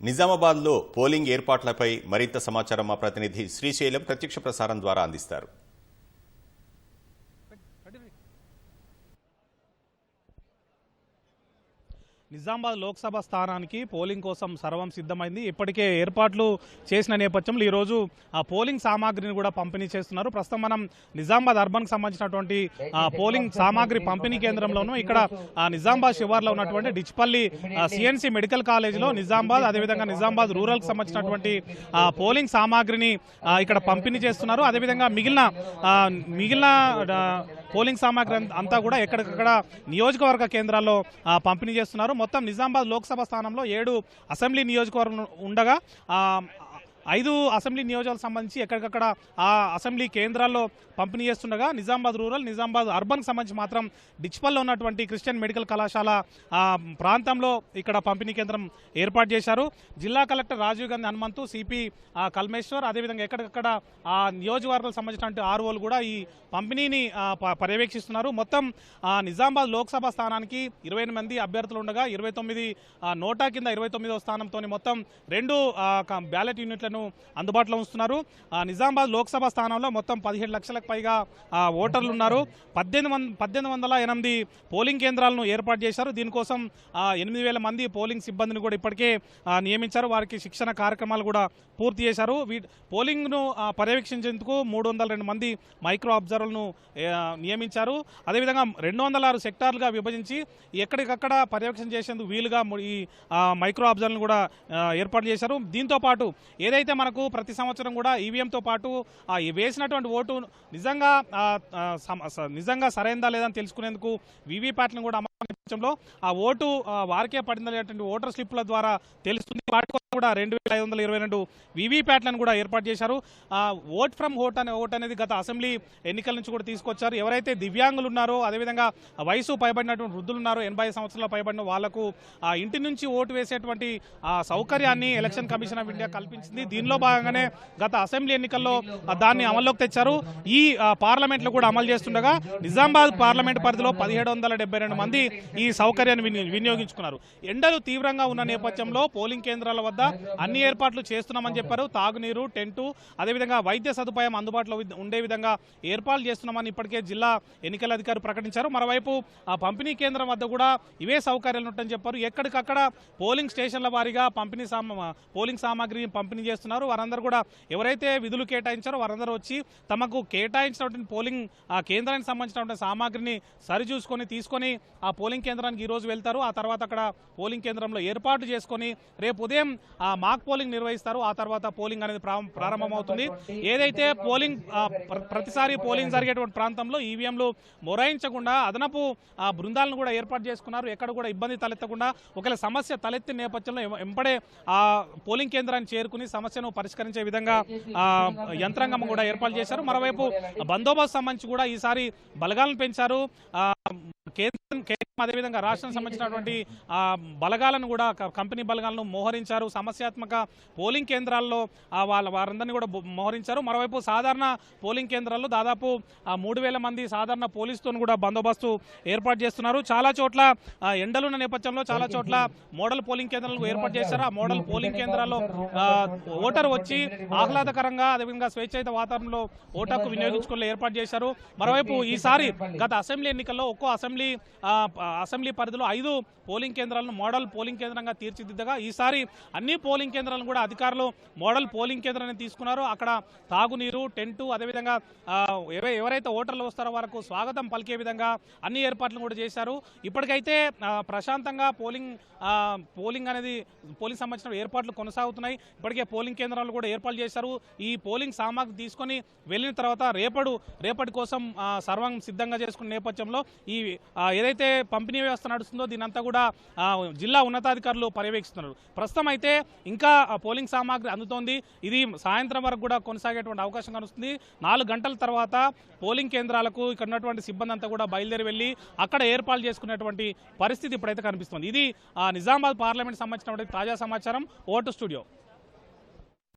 నిజామాబాద్లో పోలింగ్ ఏర్పాట్లపై మరింత సమాచారం మా ప్రతినిధి శ్రీశైలం ప్రత్యక్ష ప్రసారం ద్వారా అందిస్తారు. నిజామాబాద్ లోక్సభ స్థానానికి పోలింగ్ కోసం సర్వం సిద్ధమైంది. ఇప్పటికే ఏర్పాట్లు చేసిన నేపథ్యంలో ఈరోజు ఆ పోలింగ్ సామాగ్రిని కూడా పంపిణీ చేస్తున్నారు. ప్రస్తుతం మనం నిజామాబాద్ అర్బన్కి సంబంధించినటువంటి పోలింగ్ సామాగ్రి పంపిణీ కేంద్రంలోనూ ఇక్కడ నిజామాబాద్ శివార్లో ఉన్నటువంటి డిచ్పల్లి సిఎన్సి మెడికల్ కాలేజీలో నిజామాబాద్ అదేవిధంగా నిజామాబాద్ రూరల్కి సంబంధించినటువంటి పోలింగ్ సామాగ్రిని ఇక్కడ పంపిణీ చేస్తున్నారు. అదేవిధంగా మిగిలిన మిగిలిన పోలింగ్ సామాగ్రి అంతా కూడా ఎక్కడికక్కడ నియోజకవర్గ కేంద్రాల్లో పంపిణీ చేస్తున్నారు. మొత్తం నిజామాబాద్ లోక్సభ స్థానంలో ఏడు అసెంబ్లీ నియోజకవర్గం ఉండగా ఐదు అసెంబ్లీ నియోజకాలకు సంబంధించి ఎక్కడికక్కడ ఆ అసెంబ్లీ కేంద్రాల్లో పంపిణీ చేస్తుండగా నిజామాబాద్ రూరల్ నిజామాబాద్ అర్బన్కి సంబంధించి మాత్రం డిచ్పల్లో ఉన్నటువంటి క్రిస్టియన్ మెడికల్ కళాశాల ప్రాంతంలో ఇక్కడ పంపిణీ కేంద్రం ఏర్పాటు చేశారు. జిల్లా కలెక్టర్ రాజీవ్ గాంధీ హనుమంతు సిపి కల్మేశ్వర్ అదేవిధంగా ఎక్కడికక్కడ ఆ నియోజకవర్గాలకు సంబంధించినటువంటి ఆర్ఓలు కూడా ఈ పంపిణీని పర్యవేక్షిస్తున్నారు. మొత్తం ఆ, నిజామాబాద్ లోక్సభ స్థానానికి ఇరవై మంది అభ్యర్థులు ఉండగా ఇరవై తొమ్మిది నోటా కింద ఇరవై తొమ్మిదో స్థానంతో మొత్తం రెండు బ్యాలెట్ యూనిట్లను అందుబాటులో ఉంచుతున్నారు. ఆ, నిజామాబాద్ లోక్సభ స్థానంలో మొత్తం పదిహేడు లక్షలకు పైగా ఓటర్లు ఉన్నారు. పద్దెనిమిది వంద పద్దెనిమిది వందల ఎనిమిది పోలింగ్ కేంద్రాలను ఏర్పాటు చేశారు. దీనికోసం ఎనిమిది వేల మంది పోలింగ్ సిబ్బందిని కూడా ఇప్పటికే నియమించారు. వారికి శిక్షణ కార్యక్రమాలు కూడా పూర్తి చేశారు. వీ పోలింగ్ను పర్యవేక్షించేందుకు మూడు వందల రెండు మంది మైక్రో అబ్జర్వర్లను నియమించారు. అదేవిధంగా రెండు వందల ఆరు సెక్టార్లుగా విభజించి ఎక్కడికక్కడ పర్యవేక్షణ చేసేందుకు వీలుగా ఈ మైక్రో అబ్జర్వర్లను కూడా ఏర్పాటు చేశారు. దీంతో పాటు ఏదైతే మనకు ప్రతి సంవత్సరం కూడా ఈవీఎంతో పాటు ఆ, వేసినటువంటి ఓటు నిజంగా ఆ, స- నిజంగా సరైందా లేదని అని తెలుసుకునేందుకు వీవీప్యాట్లను కూడా నేపథ్యంలో ఆ ఓటు వారికే పడిందనేటువంటి ఓటర్ స్లిప్ల ద్వారా తెలుస్తుంది. వాటి కోసం కూడా రెండు వేల ఐదు వందల ఇరవై రెండు వీవీప్యాట్లను కూడా ఏర్పాటు చేశారు. ఆ, ఓట్ ఫ్రమ్ ఓట్ అనే ఓట్ అనేది గత అసెంబ్లీ ఎన్నికల నుంచి కూడా తీసుకొచ్చారు. ఎవరైతే దివ్యాంగులు ఉన్నారో అదేవిధంగా వయసు పైబడినటువంటి వృద్ధులు ఉన్నారో ఎనభై సంవత్సరాల పైబడిన వాళ్ళకు ఆ ఇంటి నుంచి ఓటు వేసేటువంటి ఆ సౌకర్యాన్ని ఎలక్షన్ కమిషన్ ఆఫ్ ఇండియా కల్పించింది. దీనిలో భాగంగానే గత అసెంబ్లీ ఎన్నికల్లో దాన్ని అమల్లోకి తెచ్చారు. ఈ పార్లమెంట్లో కూడా అమలు చేస్తుండగా నిజామాబాద్ పార్లమెంట్ పరిధిలో పదిహేడు వందల డెబ్బై రెండు మంది ఈ సౌకర్యాన్ని విని- వినియోగించుకున్నారు. ఎండలు తీవ్రంగా ఉన్న నేపథ్యంలో పోలింగ్ కేంద్రాల వద్ద అన్ని ఏర్పాట్లు చేస్తున్నామని చెప్పారు. తాగునీరు టెంటు అదేవిధంగా వైద్య సదుపాయం అందుబాటులో ఉండే విధంగా ఏర్పాట్లు చేస్తున్నామని ఇప్పటికే జిల్లా ఎన్నికల అధికారి ప్రకటించారు. మరోవైపు ఆ పంపిణీ కేంద్రం వద్ద కూడా ఇవే సౌకర్యాలు ఉంటాయని చెప్పారు. ఎక్కడికక్కడ పోలింగ్ స్టేషన్ల వారీగా పంపిణీ సామా పోలింగ్ సామాగ్రిని పంపిణీ చేస్తున్నారు. వారందరూ కూడా ఎవరైతే విధులు కేటాయించారో వారందరూ వచ్చి తమకు కేటాయించినటువంటి పోలింగ్ ఆ కేంద్రానికి సంబంధించినటువంటి సామాగ్రిని సరిచూసుకొని తీసుకొని ఆ పోలింగ్ కేంద్రానికి ఈరోజు వెళ్తారు. ఆ తర్వాత అక్కడ పోలింగ్ కేంద్రంలో ఏర్పాటు చేసుకొని రేపు ఉదయం ఆ మాక్ పోలింగ్ నిర్వహిస్తారు. ఆ తర్వాత పోలింగ్ అనేది ప్రారంభమవుతుంది. ఏదైతే పోలింగ్ ప్ర- ప్రతిసారి పోలింగ్ జరిగేటువంటి ప్రాంతంలో ఈవీఎంలు మొరాయించకుండా అదనపు ఆ, బృందాలను కూడా ఏర్పాటు చేసుకున్నారు. ఎక్కడ కూడా ఇబ్బంది తలెత్తకుండా ఒకవేళ సమస్య తలెత్తిన నేపథ్యంలో వెంపడే ఆ పోలింగ్ కేంద్రాన్ని చేరుకుని సమస్యను పరిష్కరించే విధంగా యంత్రాంగం కూడా ఏర్పాటు చేశారు. మరోవైపు బందోబస్తు సంబంధించి కూడా ఈసారి బలగాలను పెంచారు. కేంద్రం కేంద్రం అదేవిధంగా రాష్ట్రం సంబంధించినటువంటి బలగాలను కూడా కంపెనీ బలగాలను మోహరించారు. సమస్యాత్మక పోలింగ్ కేంద్రాల్లో వాళ్ళ వారందరినీ కూడా మోహరించారు. మరోవైపు సాధారణ పోలింగ్ కేంద్రాల్లో దాదాపు మూడు వేల మంది సాధారణ పోలీసుతో కూడా బందోబస్తు ఏర్పాటు చేస్తున్నారు. చాలా చోట్ల ఎండలున్న నేపథ్యంలో చాలా చోట్ల మోడల్ పోలింగ్ కేంద్రాలను ఏర్పాటు చేశారు. ఆ మోడల్ పోలింగ్ కేంద్రాల్లో ఓటర్ వచ్చి ఆహ్లాదకరంగా అదేవిధంగా స్వేచ్ఛాయుత వాతావరణంలో ఓటాకు వినియోగించుకునే ఏర్పాటు చేశారు. మరోవైపు ఈసారి గత అసెంబ్లీ ఎన్నికల్లో ఒక్కో అసెంబ్లీ అసెంబ్లీ పరిధిలో ఐదు పోలింగ్ కేంద్రాలను మోడల్ పోలింగ్ కేంద్రంగా తీర్చిదిద్దగా ఈసారి అన్ని పోలింగ్ కేంద్రాలను కూడా అధికారులు మోడల్ పోలింగ్ కేంద్రాన్ని తీసుకున్నారు. అక్కడ తాగునీరు టెంటు అదేవిధంగా ఎవరైతే ఓటర్లు వస్తారో వారికి స్వాగతం పలికే విధంగా అన్ని ఏర్పాట్లు కూడా చేశారు. ఇప్పటికైతే ప్రశాంతంగా పోలింగ్ పోలింగ్ అనేది పోలింగ్ సంబంధించిన ఏర్పాట్లు కొనసాగుతున్నాయి. ఇప్పటికే పోలింగ్ కేంద్రాలు కూడా ఏర్పాటు చేశారు. ఈ పోలింగ్ సామాగ్రి తీసుకొని వెళ్ళిన తర్వాత రేపడు రేపటి కోసం సర్వం సిద్ధంగా చేసుకున్న నేపథ్యంలో ఈ ఏదైతే ఏదైతే పంపిణీ వ్యవస్థ నడుస్తుందో దీనంతా కూడా జిల్లా ఉన్నతాధికారులు పర్యవేక్షిస్తున్నారు. ప్రస్తుతం అయితే ఇంకా పోలింగ్ సామాగ్రి అందుతోంది. ఇది సాయంత్రం వరకు కూడా కొనసాగేటువంటి అవకాశం కనిపిస్తుంది. నాలుగు గంటల తర్వాత పోలింగ్ కేంద్రాలకు ఇక్కడ ఉన్నటువంటి సిబ్బంది అంతా కూడా బయలుదేరి వెళ్ళి అక్కడ ఏర్పాటు చేసుకునేటువంటి పరిస్థితి ఇప్పుడైతే కనిపిస్తుంది. ఇది ఆ, నిజామాబాద్ పార్లమెంట్ సంబంధించినటువంటి తాజా సమాచారం. Vote studio.